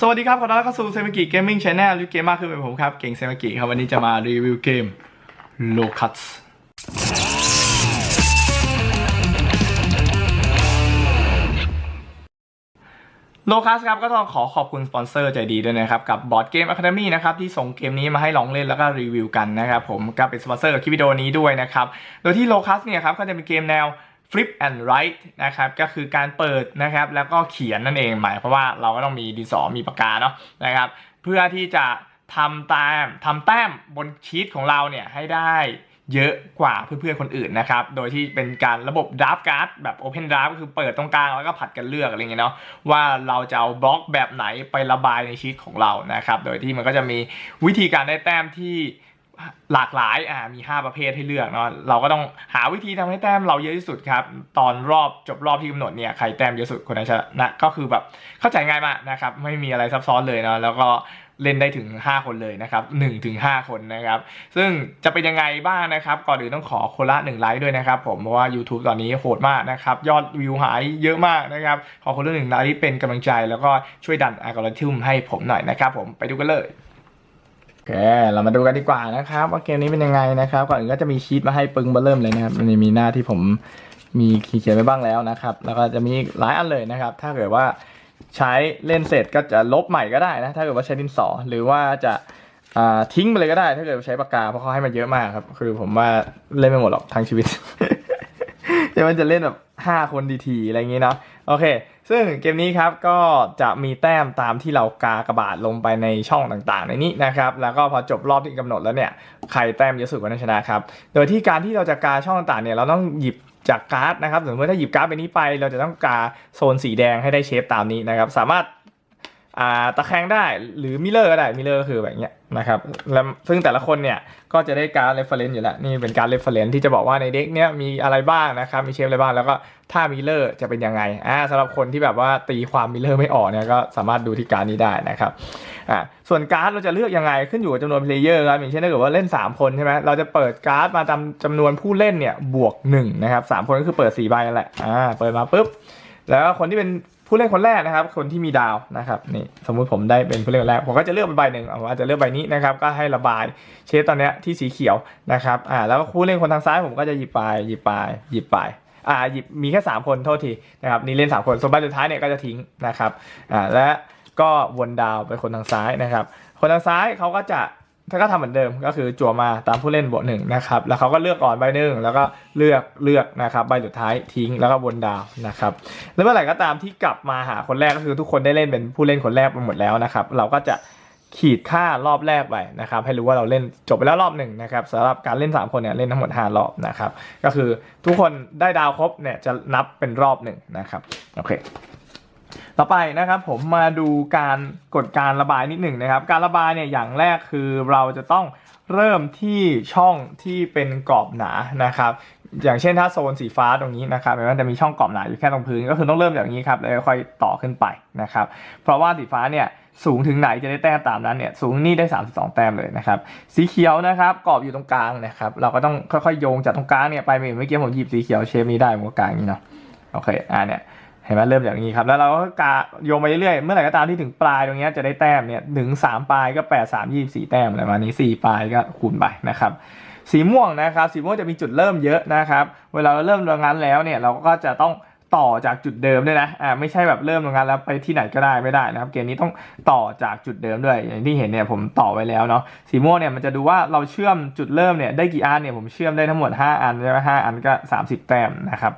สวัสดีครับ ขอต้อนรับเข้าสู่เซมิกิเกมมิ่งช n แนลยูเกมมากขึ้นเป็นผมครับ เก่งเซมิกิครับ วันนี้จะมารีวิวเกมโลคัสโลคัสครับ ก็ต้องขอขอบคุณสปอนเซอร์ใจดีด้วยนะครับ กับบอร์ดเกมอะคาเดมี่นะครับ ที่ส่งเกมนี้มาให้ลองเล่นแล้วก็รีวิวกันนะครับผมก็เป็นสปอนเซอร์กับคลิปวิดีโอนี้ด้วยนะครับ โดยที่โลคัสเนี่ยครับก็จะเป็นเกมแนว flip and write นะครับก็คือการเปิดนะครับแล้วก็เขียนนั่นเองหมายเพราะว่าเราก็ต้องมีดินสอมีปากกาเนาะนะครับเพื่อที่จะทำแต้มทำแต้มบนชีตของเราเนี่ยให้ได้เยอะกว่าเพื่อนๆคนอื่นนะครับ โดยที่เป็นการระบบ draft card แบบ open draft ก็คือเปิดตรงกลางแล้วก็ผัดกันเลือกอะไรเงี้ยเนาะว่าเราจะเอาบล็อกแบบไหนไประบายในชีตของเรานะครับ โดยที่มันก็จะมีวิธีการได้แต้มที่ หลากหลายอ่ามี 5 ประเภทให้เลือกเนาะเราก็ต้องหาวิธีทำให้แต้มเราเยอะที่สุดครับ ตอนรอบจบรอบที่กำหนดเนี่ยใครแต้มเยอะสุดคนนั้นชนะก็คือแบบเข้าใจง่ายมากนะครับ ไม่มีอะไรซับซ้อนเลยเนาะแล้วก็เล่นได้ถึง 5 คนเลยนะครับ1ถึง5คนนะครับ ซึ่งจะเป็นยังไงบ้างนะครับ ก่อนอื่นต้องขอคนละ1ไลค์ด้วยนะครับ ผมเพราะว่า YouTube ตอนนี้โหดมากนะครับ ยอดวิวหายเยอะมากนะครับ ขอคนละหนึ่งไลค์เป็นกำลังใจ แล้วก็ช่วยดันอัลกอริทึมให้ผมหน่อยนะครับ ผมไปดูกันเลย อเคเรามาดูกันดีกว่านะครับ ว่าเกมนี้เป็นยังไงนะครับ ก่อนอื่นก็จะมีชีตมาให้ปึงเบอเริ่มเลยนะครับมันมีหน้าที่ผมมีขีดเขียนไว้บ้างแล้วนะครับ แล้วก็จะมีหลายอันเลยนะครับ ถ้าเกิดว่าใช้เล่นเสร็จก็จะลบใหม่ก็ได้นะ ถ้าเกิดว่าใช้ดินสอ หรือว่าจะาทิ้งไปเลยก็ได้ ถ้าเกิดว่าใช้ปากกาเพราะเขาให้มาเยอะมากครับ คือผมว่าเล่นไม่หมดหรอกทั้งชีวิตเดี๋ยวมันจะเล่นแบบ5คนดีทีอะไรอย่างงี้เนาะ โอเค ซึ่งเกมนี้ครับก็จะมีแต้มตามที่เรากากระบาดลงไปในช่องต่างๆ ในนี้นะครับ แล้วก็พอจบรอบที่กำหนดแล้วเนี่ยใครแต้มเยอะสุดก็ชนะครับ โดยที่การที่เราจะกาช่องต่างๆเนี่ยเราต้องหยิบจากการ์ดนะครับสมมติถ้าหยิบการ์ดไปนี้ไป เราจะต้องกาโซนสีแดงให้ได้เชฟตามนี้นะครับ สามารถ อ่าตะแคงได้หรือมิเลอร์ก็ได้มิเลอร์ก็คือแบบเนี้ยนะครับแล้วซึ่งแต่ละคนเนี่ยก็จะได้การ reference อยู่แล้วนี่เป็นการ reference ที่จะบอกว่าในเด็กเนี้ยมีอะไรบ้างนะครับมีเชฟอะไรบ้างแล้วก็ถ้ามิเลอร์จะเป็นยังไงอ่าสำหรับคนที่แบบว่าตีความมิเลอร์ไม่ออกเนี่ยก็สามารถดูที่การนี้ได้นะครับอ่าส่วนการ์ดเราจะเลือกยังไงขึ้นอยู่กับจำนวนเพลเยอร์ครับอย่างเช่นถ้าเกิดว่าเล่น 3 คนใช่ไหมเราจะเปิดการ์ดมาจำจำนวนผู้เล่นเนี่ยบวก1นะครับสามคนก็คือเปิด4ใบนั่นแหละอ่าเปิดมาปุ๊บแล้วคนที่เป็น ผู้เล่นคนแรกนะครับ คนที่มีดาวนะครับนี่สมมุติผมได้เป็นผู้เล่นคนแรกผมก็จะเลือกเป็นใบหนึ่งเอาว่าจะเลือกใบนี้นะครับก็ให้ระบายเชฟตอนนี้ที่สีเขียวนะครับอ่าแล้วก็ผู้เล่นคนทางซ้ายผมก็จะหยิบไปหยิบไปหยิบไปอ่าหยิบมีแค่ 3 คนโทษทีนะครับนี่เล่น 3 คนส่วนใบสุดท้ายเนี่ยก็จะทิ้งนะครับอ่าและก็วนดาวไปคนทางซ้ายนะครับ คนทางซ้ายเขาก็จะ ถ้าก็ทำเหมือนเดิมก็คือจั่วมาตามผู้เล่นบวกหนึ่งนะครับ แล้วเขาก็เลือกก่อนใบหนึ่งแล้วก็เลือกเลือกนะครับใบสุดท้ายทิ้งแล้วก็วนดาวนะครับแล้วเมื่อไหร่ก็ตามที่กลับมาหาคนแรกก็คือทุกคนได้เล่นเป็นผู้เล่นคนแรกไปหมดแล้วนะครับ เราก็จะขีดค่ารอบแรกไปนะครับ ให้รู้ว่าเราเล่นจบไปแล้วรอบหนึ่งนะครับสำหรับการเล่น 3 คนเนี่ยเล่นทั้งหมด 5 รอบนะครับ ก็คือทุกคนได้ดาวครบเนี่ยจะนับเป็นรอบหนึ่งนะครับโอเค ต่อไปนะครับผมมาดูการกดการระบายนิดหนึ่งนะครับ การระบายเนี่ยอย่างแรกคือเราจะต้องเริ่มที่ช่องที่เป็นกรอบหนานะครับ อย่างเช่นถ้าโซนสีฟ้าตรงนี้นะครับมันจะมีช่องกรอบหนาอยู่แค่ตรงพื้นก็คือต้องเริ่มจากนี้ครับแล้วค่อยต่อขึ้นไปนะครับ เพราะว่าสีฟ้าเนี่ยสูงถึงไหนจะได้แต้มตามนั้นเนี่ยสูงนี่ได้ 32 แต้มเลยนะครับ สีเขียวนะครับกรอบอยู่ตรงกลางนะครับ เราก็ต้องค่อยๆโยงจากตรงกลางเนี่ยไปเมื่อกี้ผมหยิบสีเขียวเชฟนี้ได้ผมก็กลางอย่างนี้เนาะโอเคอ่าเนี่ย เห็นไหมเริ่มจากนี้ครับ แล้วเราก็กาโยงไปเรื่อยๆเมื่อไหร่ก็ตามที่ถึงปลายตรงนี้จะได้แต้มเนี่ยถึงสามปลายก็แปดสามยี่สี่แต้มอะไรประมาณนี้สี่ปลายก็คูณไปนะครับสีม่วงนะครับสีม่วงจะมีจุดเริ่มเยอะนะครับเวลาเราเริ่มตรงนั้นแล้วเนี่ยเราก็จะต้องต่อจากจุดเดิมด้วยนะอ่าไม่ใช่แบบเริ่มตรงนั้นแล้วไปที่ไหนก็ได้ไม่ได้นะครับ เกมนี้ต้องต่อจากจุดเดิมด้วยอย่างที่เห็นเนี่ยผมต่อไว้แล้วเนาะสีม่วงเนี่ยมันจะดูว่าเราเชื่อมจุดเริ่มเนี่ยได้กี่อันเนี่ยผมเชื่อมได้ทั้งหมด 5 อันใช่ไหมห้าอันก็ 30 แต้มนะครับ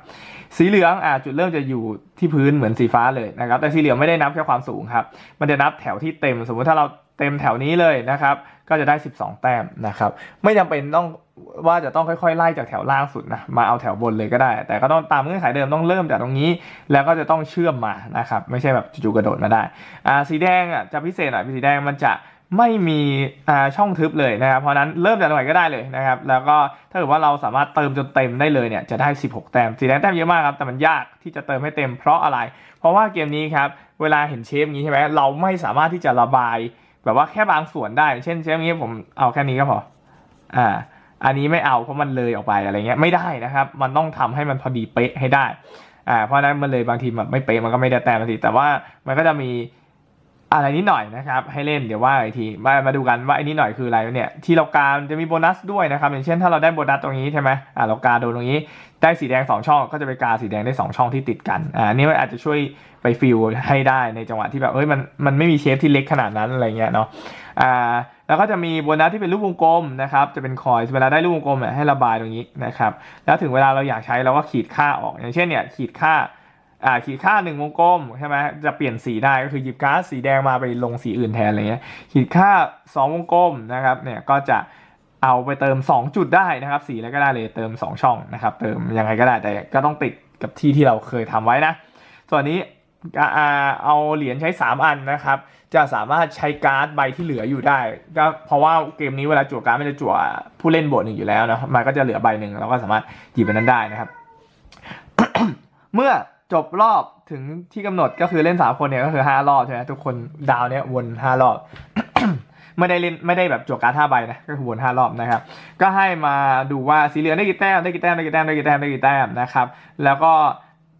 สีเหลืองอ่าจุดเริ่มจะอยู่ที่พื้นเหมือนสีฟ้าเลยนะครับแต่สีเหลืองไม่ได้นับแค่ความสูงครับมันจะนับแถวที่เต็ม สมมุติถ้าเราเต็มแถวนี้เลยนะครับ ก็จะได้ 12 แต้มนะครับ ไม่จำเป็นต้องว่าจะต้องค่อยๆไล่จากแถวล่างสุดนะมาเอาแถวบนเลยก็ได้ แต่ก็ต้องตามเงื่อนไขเดิมต้องเริ่มจากตรงนี้ แล้วก็จะต้องเชื่อมมานะครับ ไม่ใช่แบบจู่ๆกระโดดมาได้อ่าสีแดงอะจะพิเศษหน่อยสีแดงมันจะ ไม่มีช่องทึบเลยนะครับ เพราะนั้นเริ่มจากตรงไหนก็ได้เลยนะครับ แล้วก็ถ้าเกิดว่าเราสามารถเติมจนเต็มได้เลยเนี่ยจะได้ 16 แต้มสีแดงแต้มเยอะมากครับ แต่มันยากที่จะเติมให้เต็มเพราะอะไร เพราะว่าเกมนี้ครับเวลาเห็นเชฟนี้ใช่ไหมเราไม่สามารถที่จะระบาย แบบว่าแค่บางส่วนได้ เช่นเชฟนี้ผมเอาแค่นี้ก็พออ่าอันนี้ไม่เอาเพราะมันเลยออกไปอะไรเงี้ยไม่ได้นะครับ มันต้องทำให้มันพอดีเป๊ะให้ได้อ่าเพราะฉะนั้นมันเลยบางทีแบบไม่เป๊ะมันก็ไม่ได้แต้มบางทีแต่ว่ามันก็จะมี อะไรนิดหน่อยนะครับ ให้เล่นเดี๋ยวว่าอีกทีมามาดูกันว่าไอ้นิดหน่อยคืออะไรเนี่ยที่เราการจะมีโบนัสด้วยนะครับ อย่างเช่นถ้าเราได้โบนัสตรงนี้ใช่ไหมอ่าเรากาโดนตรงนี้ ได้สีแดง 2 ช่อง ก็จะไปกาสีแดงได้ 2 ช่องที่ติดกันอ่านนี่มันอาจจะช่วยไปฟิลให้ได้ในจังหวะที่แบบเอ้ยมันมันไม่มีเชฟที่เล็กขนาดนั้นอะไรเงี้ยเนาะอ่าแล้วก็จะมีโบนัสที่เป็นรูปวงกลมนะครับจะเป็นคอยเวลาได้รูปวงกลมเนี่ยให้ระบายตรงนี้นะครับแล้วถึงเวลาเราอยากใช้เราก็ขีดค่าออกอย่างเช่นเนี่ยขีดค่า อ่าขีดค่าหนึ่งวงกลมใช่ไหมจะเปลี่ยนสีได้ก็คือหยิบก๊าซสีแดงมาไปลงสีอื่นแทนอะไรเงี้ยขีดค่า 2 วงกลมนะครับเนี่ยก็จะเอาไปเติม 2 จุดได้นะครับ สีอะไรก็ได้เลยเติม 2 ช่องนะครับ เติมยังไงก็ได้แต่ก็ต้องติดกับที่ที่เราเคยทำไว้นะ ส่วนนี้เอาเหรียญใช้ 3 อันนะครับ จะสามารถใช้การ์ดใบที่เหลืออยู่ได้ ก็เพราะว่าเกมนี้เวลาจั่วการ์ดมันจะจั่วผู้เล่นบทหนึ่งอยู่แล้วนะมันก็จะเหลือใบหนึ่งเราก็สามารถหยิบไปนั้นได้นะครับ เมื่อ จบรอบถึงที่กำหนดก็คือเล่นสามคนเนี่ยก็คือห้ารอบใช่ไหมทุกคนดาวเนี่ยวนห้ารอบ ไม่ได้เล่นไม่ได้แบบจวการ์ดห้าใบนะก็คือวนห้ารอบนะครับ ก็ให้มาดูว่าสีเหลืองได้กี่แต้มได้กี่แต้มได้กี่แต้มได้กี่แต้มได้กี่แต้มนะครับ แล้วก็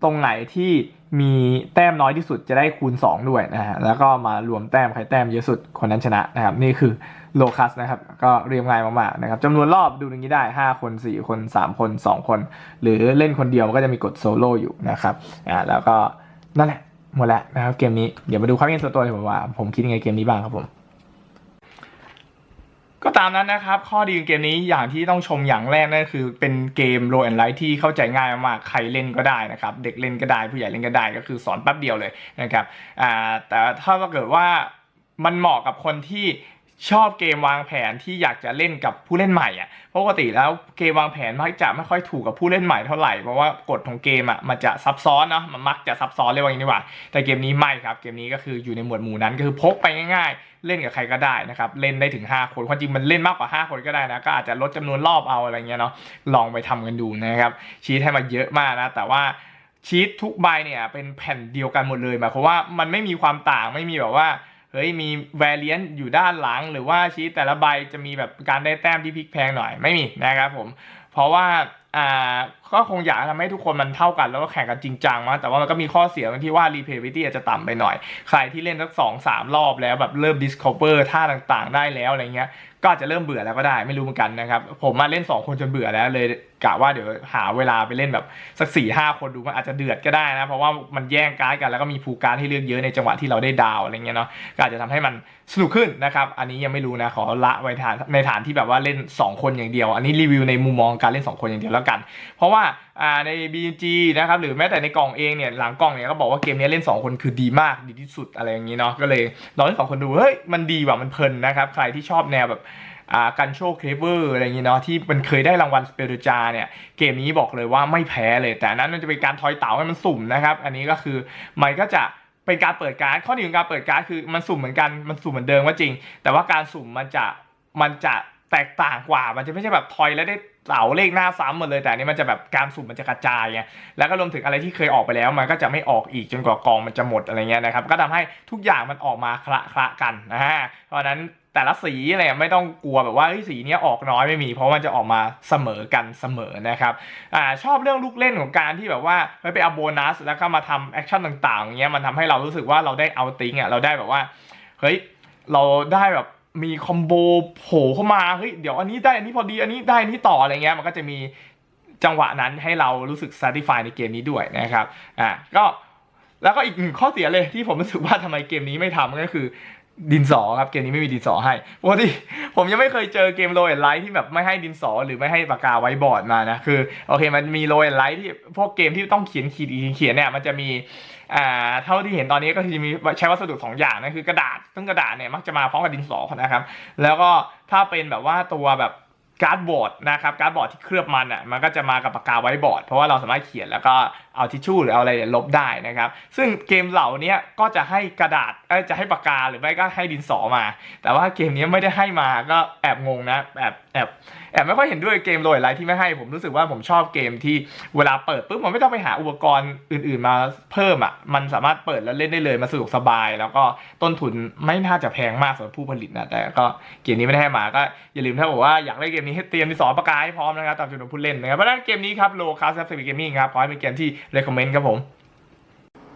ตรงไหนที่ มีแต้มน้อยที่สุดจะได้คูณ 2 ด้วยนะฮะแล้วก็มารวมแต้มใครแต้มเยอะสุดคนนั้นชนะนะครับนี่คือโลคัสนะครับก็เรียงง่ายมากๆนะครับจำนวนรอบดูอย่างนี้ได้ 5 คน 4 คน 3 คน 2 คน หรือเล่นคนเดียวมันก็จะมีกดโซโล่อยู่นะครับอ่าแล้วก็นั่นแหละหมดแล้วนะครับเกมนี้เดี๋ยวมาดูความเห็นส่วนตัวผมว่าผมคิดยังไงเกมนี้บ้างครับผม ก็ตามนั้นนะครับ ข้อดีของเกมนี้อย่างที่ต้องชมอย่างแรกนั่นคือเป็นเกมโรแอนไลท์ที่เข้าใจง่ายมากๆใครเล่นก็ได้นะครับ เด็กเล่นก็ได้ผู้ใหญ่เล่นก็ได้ก็คือสอนแป๊บเดียวเลยนะครับอ่าแต่ถ้าเกิดว่ามันเหมาะกับคนที่ ชอบเกมวางแผนที่อยากจะเล่นกับผู้เล่นใหม่อะปกติแล้วเกมวางแผนมักจะไม่ค่อยถูกกับผู้เล่นใหม่เท่าไหร่ เพราะว่ากฎของเกมอะมันจะซับซ้อนเนาะ มันมักจะซับซ้อนเรียกว่าอย่างนี้ดีกว่า แต่เกมนี้ไม่ครับ เกมนี้ก็คืออยู่ในหมวดหมู่นั้นก็คือพกไปง่ายๆ เล่นกับใครก็ได้นะครับ เล่นได้ถึง 5 คนความจริงมันเล่นมากกว่า 5 คนก็ได้นะ ก็อาจจะลดจำนวนรอบเอาอะไรเงี้ยเนาะ ลองไปทำกันดูนะครับ ชีทให้มาเยอะมากนะ แต่ว่าชีททุกใบเนี่ยเป็นแผ่นเดียวกันหมดเลยหมายความว่ามันไม่มีความต่างไม่มีแบบว่า เฮ้ยมีแวรเลียนอยู่ด้านหลัง หรือว่าชีทแต่ละใบจะมีแบบการได้แต้มที่พลิกแพงหน่อยไม่มีนะครับผม เพราะว่าอ่าก็คงอยากทำให้ทุกคนมันเท่ากันแล้วก็แข่งกันจริงจังมาแต่ว่ามันก็มีข้อเสียตรงที่ว่า replayability อาจจะต่ำไปหน่อย ใครที่เล่นสักสองสามรอบแล้วแบบเริ่ม discover ท่าต่างๆ ได้แล้วอะไรเงี้ย ก็อาจจะเริ่มเบื่อแล้วก็ได้ไม่รู้เหมือนกันนะครับ ผมมาเล่น 2 คนจนเบื่อแล้วเลยกะว่าเดี๋ยวหาเวลาไปเล่นแบบสัก4ี่ห้าคนดูมันอาจจะเดือดก็ได้นะ เพราะว่ามันแย่งการ์ดกันแล้วก็มีภูการดให้เลือกเยอะในจังหวะที่เราได้ดาวอะไรเงี้ยเนาะก็อาจจะทำให้มันสนุกขึ้นนะครับอันนี้ยังไม่รู้นะขอละไว้ฐานในฐานที่แบบว่าเล่น 2 คนอย่างเดียว อันนี้รีวิวในมุมมองการเล่น 2 คนอย่างเดียวแล้วกัน เพราะว่าอ่าใน BG นะครับหรือแม้แต่ในกล่องเองเนี่ยหลังกล่องเนี่ยก็บอกว่าเกมนี้เล่น 2 คนคือดีมากดีที่สุดอะไรอย่างนี้เนาะก็เลยลองเล่นสองคนดูเฮ้ยมันดีว่ะมันเพลินนะครับใครที่ชอบแนวแบบอ่ากันโชคเคเวอร์อะไรอย่างนี้เนาะที่มันเคยได้รางวัลสเปโรจาเนี่ยเกมนี้บอกเลยว่าไม่แพ้เลย แต่นั้นมันจะเป็นการทอยเต๋าให้มันสุ่มนะครับ อันนี้ก็คือมันก็จะเป็นการเปิดการ์ดข้อดีของการเปิดการ์ดคือมันสุ่มเหมือนกันมันสุ่มเหมือนเดิมก็จริง แต่ว่าการสุ่มมันจะมันจะแตกต่างกว่า มันจะไม่ใช่แบบทอยแล้วได้ เต๋าเลขหน้าซ้ำหมดเลยแต่นี้มันจะแบบการสุ่มมันจะกระจายไงแล้วก็รวมถึงอะไรที่เคยออกไปแล้ว มันก็จะไม่ออกอีกจนกว่ากองมันจะหมดอะไรเงี้ยนะครับก็ทำให้ทุกอย่างมันออกมาคละคละกันนะฮะเพราะนั้นแต่ละสีอะไรไม่ต้องกลัวแบบว่าสีเนี้ยออกน้อยไม่มี เพราะมันจะออกมาเสมอกันเสมอนะครับอ่าชอบเรื่องลูกเล่นของการที่แบบว่าไปเอาโบนัสแล้วก็มาทำแอคชั่นต่างๆอย่างเงี้ยมันทำให้เรารู้สึกว่าเราได้เอาติงอะเราได้แบบว่าเฮ้ยเราได้แบบ มีคอมโบโผล่เข้ามาเฮ้ยเดี๋ยวอันนี้ได้อันนี้พอดีอันนี้ได้อันนี้ต่ออะไรเงี้ยมันก็จะมีจังหวะนั้นให้เรารู้สึก satisfy ในเกมนี้ด้วยนะครับอ่าก็แล้วก็อีกหนึ่งข้อเสียเลยที่ผมรู้สึกว่าทำไมเกมนี้ไม่ทำก็คือดินสอครับเกมนี้ไม่มีดินสอให้ปกติผมยังไม่เคยเจอเกมโรยไลท์ที่แบบไม่ให้ดินสอหรือไม่ให้ปากกาไว้บอร์ดมานะคือโอเคมันมีโรยไลท์ที่พวกเกมที่ต้องเขียนขีดเขียนเนี่ยมันจะมี อ่าเท่าที่เห็นตอนนี้ก็คือจะมีใช้วัสดุสองอย่างนะคือกระดาษซึ่งกระดาษเนี่ยมักจะมาพร้อมกับดินสอนะครับ แล้วก็ถ้าเป็นแบบว่าตัวแบบการ์ดบอร์ดนะครับการ์ดบอร์ดที่เคลือบมันอะมันก็จะมากับปากกาไว้บอร์ด เพราะว่าเราสามารถเขียนแล้วก็เอาทิชชู่หรือเอาอะไรลบได้นะครับ ซึ่งเกมเหล่านี้ก็จะให้กระดาษจะให้ปากกาหรือไม่ก็ให้ดินสอมา แต่ว่าเกมนี้ไม่ได้ให้มาก็แอบงงนะแอบแอบ อบไม่ค่อยเห็นด้วยเกมโรยไลท์ที่ไม่ให้ผมรู้สึกว่าผมชอบเกมที่เวลาเปิดปุ๊บมันไม่ต้องไปหาอุปกรณ์อื่น ๆ มาเพิ่มอะมันสามารถเปิดแล้วเล่นได้เลยมาสะดวกสบาย แล้วก็ต้นทุนไม่น่าจะแพงมากสำหรับผู้ผลิตนะแต่ก็เกมนี้ไม่ได้ให้มาก็อย่าลืมถ้าบอกว่าอยากเล่นเกมนี้ให้เตรียมดินสอปากกาให้พร้อมนะครับตามจำนวนผู้เล่นนะครับเพราะฉะนั้นเกมนี้ครับโลคาสเซฟกมมิ่งครับขอให้เป็นเกมที่ recommend ครับผม